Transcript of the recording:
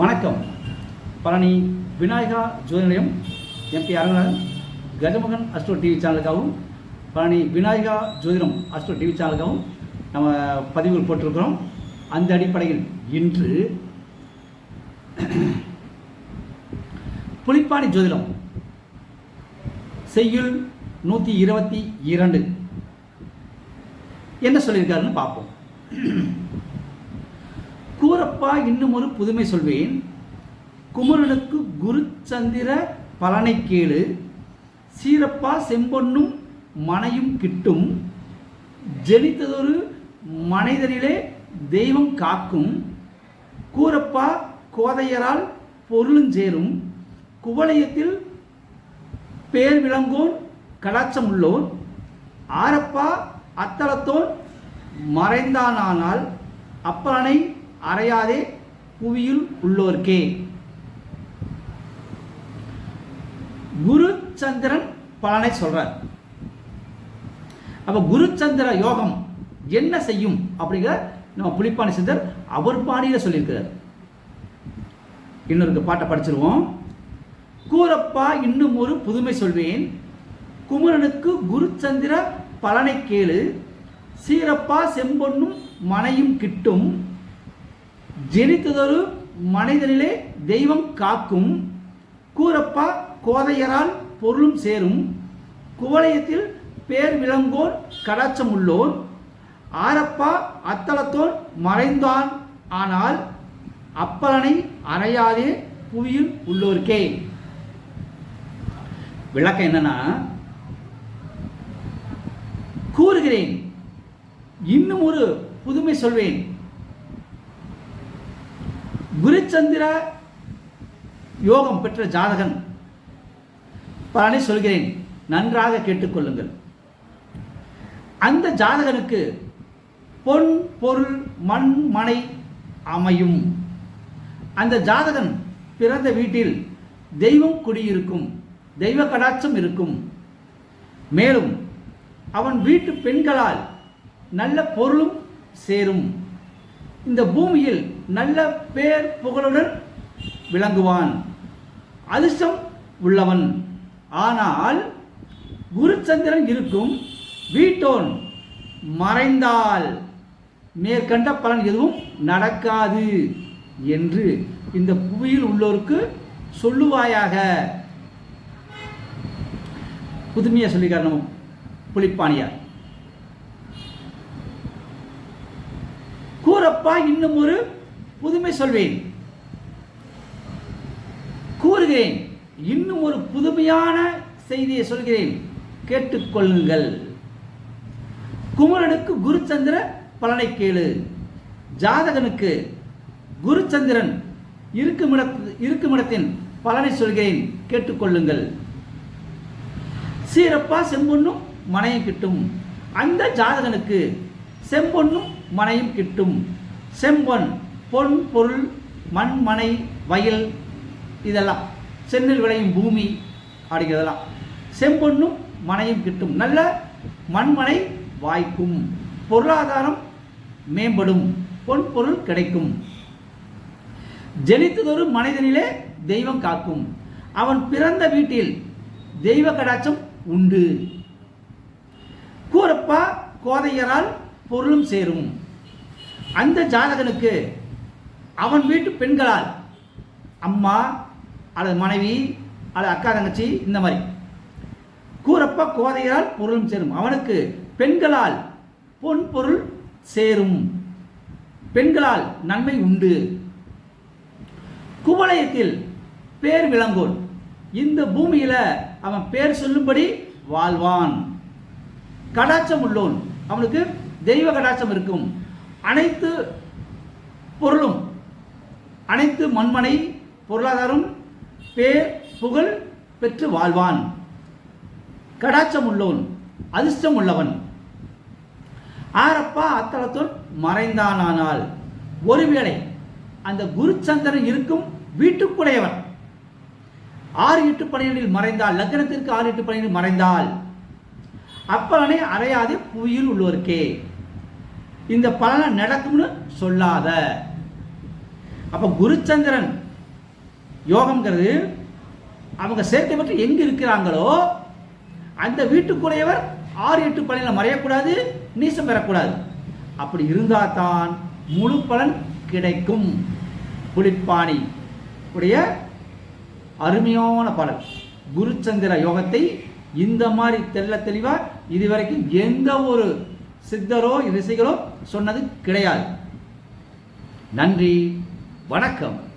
வணக்கம். பழனி விநாயகா ஜோதி நிலையம் MP Aranganathan கஜமகன் astro TV சேனலுக்காகவும் பழனி விநாயகா ஜோதிடம் அஸ்ட்ரோ டிவி சேனலுக்காகவும் நம்ம பதிவுகள் போட்டிருக்கிறோம். அந்த அடிப்படையில் இன்று புலிப்பாணி ஜோதிடம் செய்யுள் நூற்றி இருபத்தி இரண்டு. என்ன சொல்லியிருக்காருன்னு பார்ப்போம். கூறப்பா இன்னும் ஒரு புதுமை சொல்வேன். குமரனுக்கு குரு சந்திர பலனை கேளு. சீரப்பா செம்பொன்னும் மனையும் கிட்டும். ஜெனித்ததொரு மனிதனிலே தெய்வம் காக்கும். கூறப்பா கோதையரால் பொருளுஞ்சேரும் குவளையத்தில் பேர் விளங்கோன் கலாச்சம் உள்ளோன். ஆரப்பா அத்தலத்தோன் மறைந்தானானால் அப்பனை அறையாதே புவியில் உள்ளோர்க்கே. குரு சந்திரன் பலனை சொல்றார். அப்ப குரு சந்திர யோகம் என்ன செய்யும் அப்படிங்கிற நம்ம புலிப்பாணி சிந்தர் அவர் பாணியில சொல்லியிருக்கிறார். இன்னொரு பாட்டை படிச்சிருவோம். கூறப்பா இன்னும் ஒரு புதுமை சொல்வேன். குமரனுக்கு குருச்சந்திர பலனை கேளு. சீரப்பா செம்பொன்னும் மனையும் கிட்டும். ஜெனித்ததொரு மனிதனிலே தெய்வம் காக்கும். கூறப்பா கோதையரால் பொருளும் சேரும். குவளையத்தில் பேர் விளங்கோர் கடாச்சம் உள்ளோர். ஆரப்பா அத்தளத்தோன் மறைந்தான் ஆனால் அப்பலனை அறையாதே புவியில் உள்ளோர்க்கே. விளக்கம் என்னன்னா கூறுகிறேன். இன்னும் ஒரு புதுமை சொல்வேன். குருச்சந்திர யோகம் பெற்ற ஜாதகன் பலனை சொல்கிறேன் நன்றாக கேட்டுக்கொள்ளுங்கள். அந்த ஜாதகனுக்கு பொன் பொருள் மண் மனை அமையும். அந்த ஜாதகன் பிறந்த வீட்டில் தெய்வம் குடியிருக்கும் தெய்வ கடாட்சம் இருக்கும். மேலும் அவன் வீட்டு பெண்களால் நல்ல பொருளும் சேரும். இந்த பூமியில் நல்ல பேர் புகழுடன் விளங்குவான். அதிர்ஷ்டம் உள்ளவன். ஆனால் குருச்சந்திரன் இருக்கும் வீட்டோன் மறைந்தால் மேற்கண்ட பலன் எதுவும் நடக்காது என்று இந்த புவியில் உள்ளோருக்கு சொல்லுவாயாக. புதுமையாக சொல்லிக்கார் நம்ம புலிப்பாணியார். கூறப்பா இன்னும் ஒரு புதுமை சொல்வேன். கூறுகிறேன் இன்னும் ஒரு புதுமையான செய்தியை சொல்கிறேன். கேட்டுக்கொள்ளுங்கள். குமரனுக்கு குருச்சந்திர பலனை கேளு. ஜாதகனுக்கு குருச்சந்திரன் இருக்குமிட இருக்குமிடத்தின் பலனை சொல்கிறேன். கேட்டுக்கொள்ளுங்கள். சீரப்பா செம்பொன்னும் மனையும் கிட்டும். அந்த ஜாதகனுக்கு செம்பொன்னும் மனையும் கிட்டும். செம்பொன் பொன் பொருள் மண் மனை வயல் இதெல்லாம். சென்னில் விளையும் பூமி அப்படிங்கிறதெல்லாம். செம்பொன்னும் மனையும் கிட்டும். நல்ல மண்மனை வாய்க்கும். பொருளாதாரம் மேம்படும். பொன் பொருள் கிடைக்கும். ஜெனித்ததொரு மனிதனிலே தெய்வம் காக்கும். அவன் பிறந்த வீட்டில் தெய்வ கடாட்சம் உண்டு. கூறப்பா கோதையரால் பொருளும் சேரும். அந்த ஜாதகனுக்கு அவன் வீட்டு பெண்களால் அம்மா அல்லது மனைவி அல்லது அக்கா தங்கச்சி இந்த மாதிரி. கூறப்ப கோதையால் பொருளும் சேரும். அவனுக்கு பெண்களால் பொன் பொருள் சேரும். பெண்களால் நன்மை உண்டு. குவலயத்தில் பேர் விளங்கும் இந்த பூமியில அவன் பேர் சொல்லும்படி வாழ்வான். கடாச்சம் உள்ளோன். அவனுக்கு தெய்வ கடாச்சம் இருக்கும். அனைத்து பொருளும் அனைத்து மண்மனை பொருளாதாரம் பேர் புகழ் பெற்று வாழ்வான். கடாச்சம் உள்ளோன் அதிர்ஷ்டம் உள்ளவன் ஆரப்பா அத்தலத்தோர் மறைந்தானானால். ஒருவேளை அந்த குருச்சந்திரன் இருக்கும் வீட்டுக்குடையவன். ஆறு எட்டு பணிகளில் மறைந்தால் லக்னத்திற்கு ஆறு எட்டு பணிகளில் மறைந்தால் அப்பலனை அறையாதே புவியில் உள்ளோருக்கே இந்த பலனை நடக்கும்னு சொல்லாத. அப்போ குருச்சந்திரன் யோகம்ங்கிறது அவங்க சேர்க்கை பெற்று எங்கே இருக்கிறாங்களோ அந்த வீட்டுக்குடையவர் ஆறு எட்டு பலனில் மறையக்கூடாது நீசம் பெறக்கூடாது. அப்படி இருந்தால் தான் முழு பலன் கிடைக்கும். புலிப்பாணி உடைய அருமையான பலன் குருச்சந்திர யோகத்தை இந்த மாதிரி தெள்ள தெளிவாக இதுவரைக்கும் எந்த ஒரு சித்தரோ ரிஷிகளோ சொன்னது கிடையாது. நன்றி வணக்கம்.